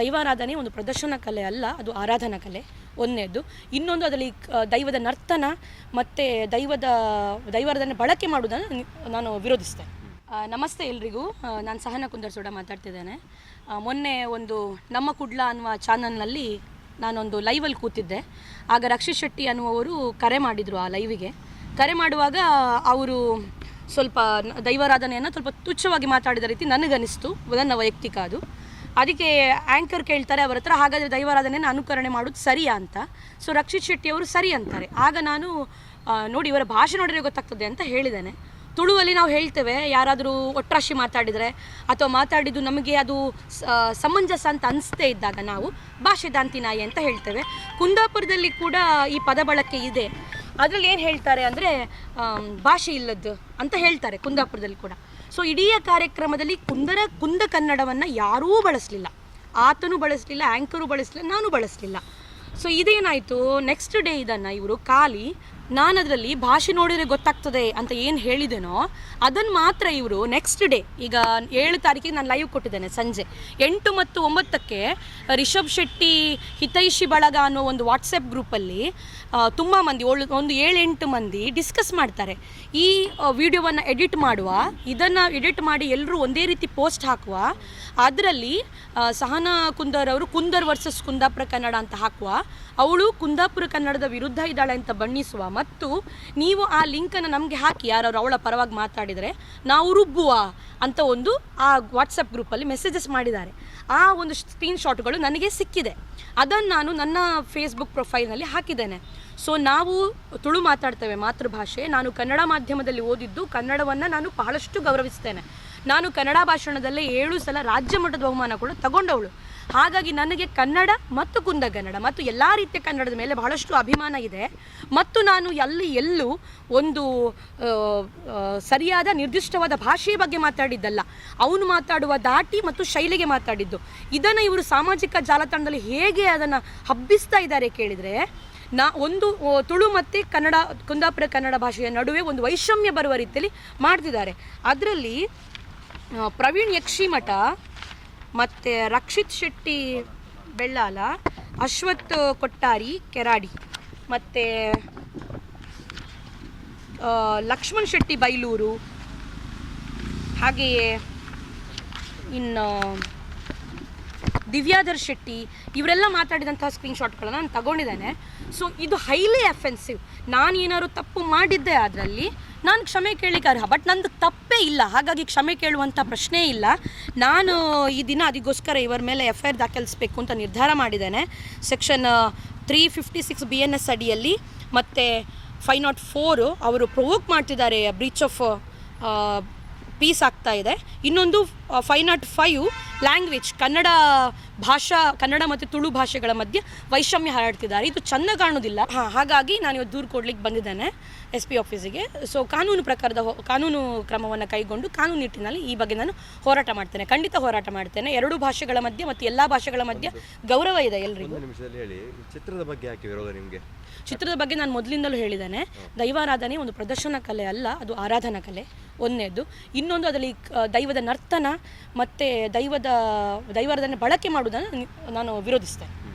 ದೈವಾರಾಧನೆ ಒಂದು ಪ್ರದರ್ಶನ ಕಲೆ ಅಲ್ಲ, ಅದು ಆರಾಧನಾ ಕಲೆ. ಒಂದನೇದು. ಇನ್ನೊಂದು ಅದರಲ್ಲಿ ದೈವದ ನರ್ತನ ಮತ್ತು ದೈವದ, ದೈವಾರಾಧನೆ ಬಳಕೆ ಮಾಡುವುದನ್ನು ನಾನು ವಿರೋಧಿಸ್ತೇನೆ. ನಮಸ್ತೆ ಎಲ್ರಿಗೂ. ನಾನು ಸಹನ ಕುಂದರ್ಸೋಡ ಮಾತಾಡ್ತಿದ್ದೇನೆ. ಮೊನ್ನೆ ಒಂದು ನಮ್ಮ ಕುಡ್ಲ ಅನ್ನುವ ಚಾನಲ್ನಲ್ಲಿ ನಾನೊಂದು ಲೈವಲ್ಲಿ ಕೂತಿದ್ದೆ. ಆಗ ರಕ್ಷಿತ್ ಶೆಟ್ಟಿ ಅನ್ನುವವರು ಕರೆ ಮಾಡಿದರು ಆ ಲೈವಿಗೆ. ಕರೆ ಮಾಡುವಾಗ ಅವರು ಸ್ವಲ್ಪ ದೈವಾರಾಧನೆಯನ್ನು ಸ್ವಲ್ಪ ತುಚ್ಛವಾಗಿ ಮಾತಾಡಿದ ರೀತಿ ನನಗನಿಸ್ತು, ನನ್ನ ವೈಯಕ್ತಿಕ ಅದು. ಅದಕ್ಕೆ ಆ್ಯಂಕರ್ ಕೇಳ್ತಾರೆ ಅವರ ಹತ್ರ, ಹಾಗಾದರೆ ದೈವಾರಾಧನೆಯನ್ನು ಅನುಕರಣೆ ಮಾಡೋದು ಸರಿಯಾ ಅಂತ. ಸೊ ರಕ್ಷಿತ್ ಶೆಟ್ಟಿ ಅವರು ಸರಿ ಅಂತಾರೆ. ಆಗ ನಾನು ನೋಡಿ ಇವರ ಭಾಷೆ ನೋಡಿದ್ರೆ ಗೊತ್ತಾಗ್ತದೆ ಅಂತ ಹೇಳಿದ್ದೇನೆ. ತುಳುವಲ್ಲಿ ನಾವು ಹೇಳ್ತೇವೆ, ಯಾರಾದರೂ ಒಟ್ರಾಶಿ ಮಾತಾಡಿದರೆ, ಅಥವಾ ಮಾತಾಡಿದ್ದು ನಮಗೆ ಅದು ಸಮಂಜಸ ಅಂತ ಅನಿಸ್ತೇ ಇದ್ದಾಗ ನಾವು ಭಾಷೆ ದಾಂತಿ ನಾಯಿ ಅಂತ ಹೇಳ್ತೇವೆ. ಕುಂದಾಪುರದಲ್ಲಿ ಕೂಡ ಈ ಪದ ಬಳಕೆ ಇದೆ. ಅದರಲ್ಲಿ ಏನು ಹೇಳ್ತಾರೆ ಅಂದರೆ ಭಾಷೆ ಇಲ್ಲದ್ದು ಅಂತ ಹೇಳ್ತಾರೆ ಕುಂದಾಪುರದಲ್ಲಿ ಕೂಡ. ಸೊ ಇಡೀ ಕಾರ್ಯಕ್ರಮದಲ್ಲಿ ಕುಂದರ, ಕುಂದ ಕನ್ನಡವನ್ನು ಯಾರೂ ಬಳಸಲಿಲ್ಲ. ಆತನು ಬಳಸಲಿಲ್ಲ ಆ್ಯಂಕರು ಬಳಸಲಿಲ್ಲ, ನಾನು ಬಳಸಲಿಲ್ಲ. ಸೊ ಇದೇನಾಯಿತು? ನೆಕ್ಸ್ಟ್ ಡೇ ಇದನ್ನು ಇವರು ಖಾಲಿ ನಾನು ಅದರಲ್ಲಿ ಭಾಷೆ ನೋಡಿದರೆ ಗೊತ್ತಾಗ್ತದೆ ಅಂತ ಏನು ಹೇಳಿದೆನೋ ಅದನ್ನು ಮಾತ್ರ ಇವರು ನೆಕ್ಸ್ಟ್ ಡೇ ಈಗ ಏಳು ತಾರೀಕಿಗೆ ನಾನು ಲೈವ್ ಕೊಟ್ಟಿದ್ದೇನೆ ಸಂಜೆ. ಎಂಟು ಮತ್ತು ಒಂಬತ್ತಕ್ಕೆ ರಿಷಬ್ ಶೆಟ್ಟಿ, ಹಿತೈಷಿ ಬಳಗ ಅನ್ನೋ ಒಂದು ವಾಟ್ಸಪ್ ಗ್ರೂಪಲ್ಲಿ ತುಂಬ ಮಂದಿ ಒಳ್ಳೆ ಒಂದು ಏಳೆಂಟು ಮಂದಿ ಡಿಸ್ಕಸ್ ಮಾಡ್ತಾರೆ. ಈ ವಿಡಿಯೋವನ್ನು ಎಡಿಟ್ ಮಾಡುವ, ಇದನ್ನು ಎಡಿಟ್ ಮಾಡಿ ಎಲ್ಲರೂ ಒಂದೇ ರೀತಿ ಪೋಸ್ಟ್ ಹಾಕುವ, ಅದರಲ್ಲಿ ಸಹನಾ ಕುಂದರ್ ಅವರು ಕುಂದರ್ ವರ್ಸಸ್ ಕುಂದಾಪುರ ಕನ್ನಡ ಅಂತ ಹಾಕುವ, ಅವಳು ಕುಂದಾಪುರ ಕನ್ನಡದ ವಿರುದ್ಧ ಇದ್ದಾಳೆ ಅಂತ ಬಣ್ಣಿಸುವ ಮತ್ತು ನೀವು ಆ ಲಿಂಕನ್ನು ನಮಗೆ ಹಾಕಿ ಯಾರು ಅವಳ ಪರವಾಗಿ ಮಾತಾಡಿದರೆ ನಾವು ರುಬ್ಬುವ ಅಂತ ಒಂದು ಆ ವಾಟ್ಸಪ್ ಗ್ರೂಪಲ್ಲಿ ಮೆಸೇಜಸ್ ಮಾಡಿದ್ದಾರೆ. ಆ ಒಂದು ಸ್ಕ್ರೀನ್ ಶಾಟ್ಗಳು ನನಗೆ ಸಿಕ್ಕಿದೆ. ಅದನ್ನು ನಾನು ನನ್ನ ಫೇಸ್ಬುಕ್ ಪ್ರೊಫೈಲ್ನಲ್ಲಿ ಹಾಕಿದ್ದೇನೆ. ಸೊ ನಾವು ತುಳು ಮಾತಾಡ್ತೇವೆ ಮಾತೃಭಾಷೆ. ನಾನು ಕನ್ನಡ ಮಾಧ್ಯಮದಲ್ಲಿ ಓದಿದ್ದು ಕನ್ನಡವನ್ನು ನಾನು ಬಹಳಷ್ಟು ಗೌರವಿಸ್ತೇನೆ. ನಾನು ಕನ್ನಡ ಭಾಷಣದಲ್ಲಿ ಏಳು ಸಲ ರಾಜ್ಯ ಮಟ್ಟದ ಬಹುಮಾನ ಕೂಡ ತಗೊಂಡವಳು. ಹಾಗಾಗಿ ನನಗೆ ಕನ್ನಡ ಮತ್ತು ಕುಂದ ಕನ್ನಡ ಮತ್ತು ಎಲ್ಲ ರೀತಿಯ ಕನ್ನಡದ ಮೇಲೆ ಬಹಳಷ್ಟು ಅಭಿಮಾನ ಇದೆ. ಮತ್ತು ನಾನು ಅಲ್ಲಿ ಎಲ್ಲೂ ಒಂದು ಸರಿಯಾದ ನಿರ್ದಿಷ್ಟವಾದ ಭಾಷೆಯ ಬಗ್ಗೆ ಮಾತಾಡಿದ್ದಲ್ಲ. ಅವನು ಮಾತಾಡುವ ದಾಟಿ ಮತ್ತು ಶೈಲಿಗೆ ಮಾತಾಡಿದ್ದು. ಇದನ್ನು ಇವರು ಸಾಮಾಜಿಕ ಜಾಲತಾಣದಲ್ಲಿ ಹೇಗೆ ಅದನ್ನು ಹಬ್ಬಿಸ್ತಾ ಇದ್ದಾರೆ ಕೇಳಿದರೆ, ನಾ ಒಂದು ತುಳು ಮತ್ತು ಕನ್ನಡ, ಕುಂದಾಪುರ ಕನ್ನಡ ಭಾಷೆಯ ನಡುವೆ ಒಂದು ವೈಷಮ್ಯ ಬರುವ ರೀತಿಯಲ್ಲಿ ಮಾಡ್ತಿದ್ದಾರೆ. ಅದರಲ್ಲಿ ಪ್ರವೀಣ್ ಯಕ್ಷಿಮಠ ಮತ್ತು ರಕ್ಷಿತ್ ಶೆಟ್ಟಿ ಬೆಳ್ಳಾಲ ಅಶ್ವತ್ ಕೊಟ್ಟಾರಿ ಕೆರಾಡಿ ಮತ್ತು ಲಕ್ಷ್ಮಣ್ ಶೆಟ್ಟಿ ಬೈಲೂರು, ಹಾಗೆಯೇ ಇನ್ನು ದಿವ್ಯಾಧರ್ ಶೆಟ್ಟಿ ಇವರೆಲ್ಲ ಮಾತಾಡಿದಂತಹ ಸ್ಕ್ರೀನ್ಶಾಟ್ಗಳನ್ನು ನಾನು ತಗೊಂಡಿದ್ದೇನೆ. ಸೊ ಇದು ಹೈಲಿ ಅಫೆನ್ಸಿವ್ ನಾನು ಏನಾದ್ರು ತಪ್ಪು ಮಾಡಿದ್ದೆ ಅದರಲ್ಲಿ, ನಾನು ಕ್ಷಮೆ ಕೇಳಲಿಕ್ಕೆ ಅರ್ಹ. ಬಟ್ ನಂದು ತಪ್ಪೇ ಇಲ್ಲ. ಹಾಗಾಗಿ ಕ್ಷಮೆ ಕೇಳುವಂಥ ಪ್ರಶ್ನೆ ಇಲ್ಲ. ನಾನು ಈ ದಿನ ಅದಕ್ಕೋಸ್ಕರ ಇವರ ಮೇಲೆ ಎಫ್ ಐ ಆರ್ ದಾಖಲಿಸಬೇಕು ಅಂತ ನಿರ್ಧಾರ ಮಾಡಿದ್ದೇನೆ. Section three fifty six B N S ಅಡಿಯಲ್ಲಿ ಮತ್ತು ಫೈವ್ ನಾಟ್ ಫೋರು ಅವರು ಪ್ರೊವೋಕ್ ಮಾಡ್ತಿದ್ದಾರೆ. ಬ್ರೀಚ್ ಆಫ್ ಪೀಸ್ ಆಗ್ತಾ ಇದೆ. ಇನ್ನೊಂದು five not five language Kannada ಭಾಷಾ ಕನ್ನಡ ಮತ್ತು ತುಳು ಭಾಷೆಗಳ ಮಧ್ಯೆ ವೈಷಮ್ಯ ಹರಡ್ತಿದ್ದಾರೆ. ಇದು ಚೆಂದ ಕಾಣೋದಿಲ್ಲ. ಹಾಂ. ಹಾಗಾಗಿ ನಾನು ಇವತ್ತು ದೂರು ಕೊಡ್ಲಿಕ್ಕೆ ಬಂದಿದ್ದೇನೆ ಎಸ್ ಪಿ ಆಫೀಸಿಗೆ ಸೊ ಕಾನೂನು ಪ್ರಕಾರದ ಹೋ- ಕಾನೂನು ಕ್ರಮವನ್ನು ಕೈಗೊಂಡು ಕಾನೂನು ನಿಟ್ಟಿನಲ್ಲಿ ಈ ಬಗ್ಗೆ ನಾನು ಹೋರಾಟ ಮಾಡ್ತೇನೆ. ಖಂಡಿತ ಹೋರಾಟ ಮಾಡ್ತೇನೆ. ಎರಡೂ ಭಾಷೆಗಳ ಮಧ್ಯೆ ಮತ್ತು ಎಲ್ಲ ಭಾಷೆಗಳ ಮಧ್ಯೆ ಗೌರವ ಇದೆ ಎಲ್ಲರಿಗೂ ಒಂದು ನಿಮಿಷದಲ್ಲಿ ಹೇಳಿ ಚಿತ್ರದ ಬಗ್ಗೆ ಯಾಕೆ ವಿರೋಧ ನಿಮಗೆ? ಚಿತ್ರದ ಬಗ್ಗೆ ನಾನು ಮೊದಲಿಂದಲೂ ಹೇಳಿದ್ದೇನೆ. ದೈವಾರಾಧನೆ ಒಂದು ಪ್ರದರ್ಶನ ಕಲೆ ಅಲ್ಲ ಅದು ಆರಾಧನಾ ಕಲೆ. ಒಂದನೇದು. ಇನ್ನೊಂದು ಅದರಲ್ಲಿ ದೈವದ ನರ್ತನ ಮತ್ತು ದೈವದ ದೈವಾರಾಧನೆ ಬಳಕೆ ಮಾಡುವುದನ್ನು ನಾನು ವಿರೋಧಿಸ್ತೇನೆ.